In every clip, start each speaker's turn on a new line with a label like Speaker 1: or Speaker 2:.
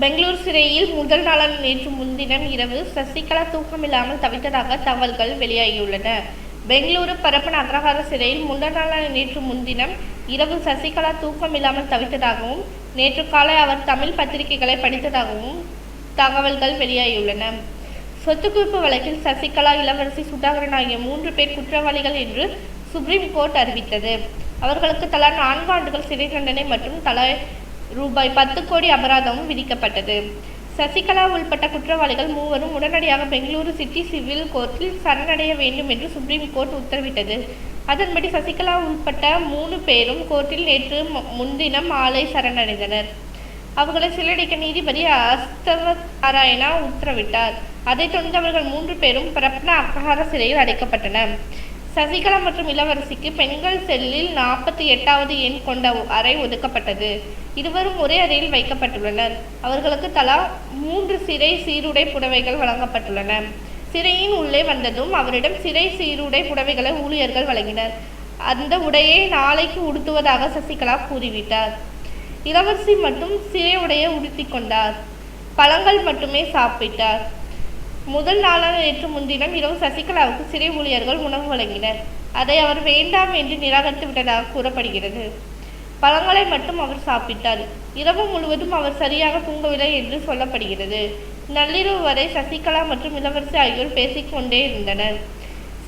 Speaker 1: பெங்களூர் சிறையில் முதல் நாளான நேற்று முன்தினம் இரவு சசிகலா தூக்கமில்லாமல் தவித்ததாக தகவல்கள் வெளியாகியுள்ளன. பெங்களூரு பரப்பன அக்ரஹார சிறையில் முதல் நாளான நேற்று முன்தினம் இரவு சசிகலா தூக்கமில்லாமல் தவித்ததாகவும் நேற்று காலை அவர் தமிழ் பத்திரிகைகளை படித்ததாகவும் தகவல்கள் வெளியாகியுள்ளன. சொத்து குவிப்பு வழக்கில் சசிகலா இளவரசி சுதாகரன் ஆகிய மூன்று பேர் குற்றவாளிகள் என்று சுப்ரீம் கோர்ட் அறிவித்தது. அவர்களுக்கு தலா நான்கு ஆண்டுகள் சிறை தண்டனை மற்றும் தலா ரூபாய் பத்து கோடி அபராதமும் விதிக்கப்பட்டது. சசிகலா உள்பட்ட குற்றவாளிகள் மூவரும் உடனடியாக பெங்களூரு சிட்டி சிவில் கோர்ட்டில் சரணடைய வேண்டும் என்று சுப்ரீம் கோர்ட் உத்தரவிட்டது. அதன்படி சசிகலா உள்பட்ட மூணு பேரும் கோர்ட்டில் நேற்று முன்தினம் மாலை சரணடைந்தனர். அவர்களை சிலடிக்க நீதிபதி அஸ்தவ நாராயணா உத்தரவிட்டார். அதைத் தொடர்ந்து அவர்கள் மூன்று பேரும் பிரப்னா அக்ரஹார சிறையில் அடைக்கப்பட்டனர். சசிகலா மற்றும் இளவரசிக்கு பெண்கள் செல்லில் நாற்பத்தி எட்டாவது எண் கொண்ட அறை ஒதுக்கப்பட்டது. இருவரும் ஒரே அறையில் வைக்கப்பட்டுள்ளனர். அவர்களுக்கு தலா மூன்று சிறை சீருடை புடவைகள் வழங்கப்பட்டுள்ளன. சிறையின் உள்ளே வந்ததும் அவரிடம் சிறை சீருடை புடவைகளை ஊழியர்கள் வழங்கினர். அந்த உடையை நாளைக்கு உடுத்துவதாக சசிகலா கூறிவிட்டார். இளவரசி மட்டும் சிறை உடையை உடுத்தி கொண்டார். பழங்கள் மட்டுமே சாப்பிட்டார். முதல் நாளான நேற்று முன்தினம் இரவு சசிகலாவுக்கு சிறை ஊழியர்கள் உணவு வழங்கினர். அதை அவர் வேண்டாம் என்று நிராகரித்து விட்டதாக கூறப்படுகிறது. பழங்களை மட்டும் அவர் சாப்பிட்டார். இரவு முழுவதும் அவர் சரியாக தூங்கவில்லை என்று சொல்லப்படுகிறது. நள்ளிரவு வரை சசிகலா மற்றும் இளவரசி ஆகியோர் பேசிக்கொண்டே இருந்தனர்.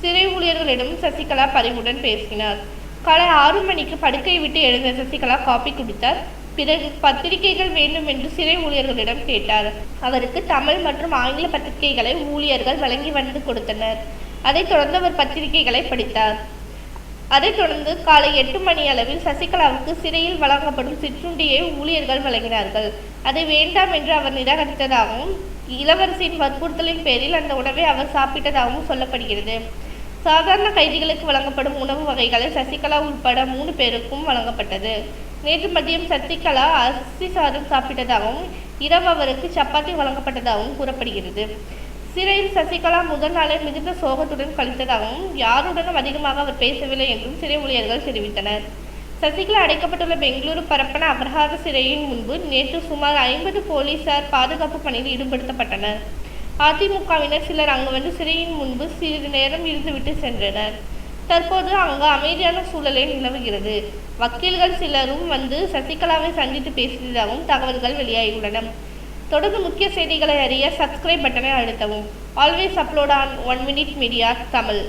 Speaker 1: சிறை ஊழியர்களிடம் சசிகலா பரிவுடன் பேசினார். காலை ஆறு மணிக்கு படுக்கையை விட்டு எழுந்த சசிகலா காபி குடித்தார். பிறகு பத்திரிகைகள் வேண்டும் என்று சிறை ஊழியர்களிடம் கேட்டார். அவருக்கு தமிழ் மற்றும் ஆங்கில பத்திரிகைகளை ஊழியர்கள் வழங்கி வந்து கொடுத்தனர். அதைத் தொடர்ந்து அவர் பத்திரிகைகளை படித்தார். அதைத் தொடர்ந்து காலை எட்டு மணி அளவில் சசிகலாவுக்கு சிறையில் வழங்கப்படும் சிற்றுண்டியை ஊழியர்கள் வழங்கினார்கள். அதை வேண்டாம் என்று அவர் நிராகரித்ததாகவும் இளவரசியின் வற்புறுத்தலின் பேரில் அந்த உணவை அவர் சாப்பிட்டதாகவும் சொல்லப்படுகிறது. சாதாரண கைதிகளுக்கு வழங்கப்படும் உணவு வகைகளை சசிகலா உட்பட மூணு பேருக்கும் வழங்கப்பட்டது. நேற்று மதியம் சசிகலா அரிசி சாதம் சாப்பிட்டதாகவும் இரவு அவருக்கு சப்பாத்தி வழங்கப்பட்டதாகவும் கூறப்படுகிறது. சிறையில் சசிகலா முதல் நாளை மிகுந்த சோகத்துடன் கழித்ததாகவும் யாருடனும் அதிகமாக அவர் பேசவில்லை என்றும் சிறை ஊழியர்கள் தெரிவித்தனர். சசிகலா அடைக்கப்பட்டுள்ள பெங்களூரு பரப்பன அபராத சிறையின் முன்பு நேற்று சுமார் ஐம்பது போலீசார் பாதுகாப்பு பணியில் ஈடுபடுத்தப்பட்டனர். அதிமுகவினர் சிலர் அங்கு வந்து சிறையின் முன்பு சிறிது நேரம் இருந்துவிட்டு சென்றனர். தற்போது அங்கு அமைதியான சூழலே நிலவுகிறது. வக்கீல்கள் சிலரும் வந்து சசிகலாவை சந்தித்து பேசியதாகவும் தகவல்கள் வெளியாகியுள்ளன. தொடர்ந்து முக்கிய செய்திகளை அறிய சப்ஸ்கிரைப் பட்டனை அழுத்தவும். Always upload on one minute media Tamil.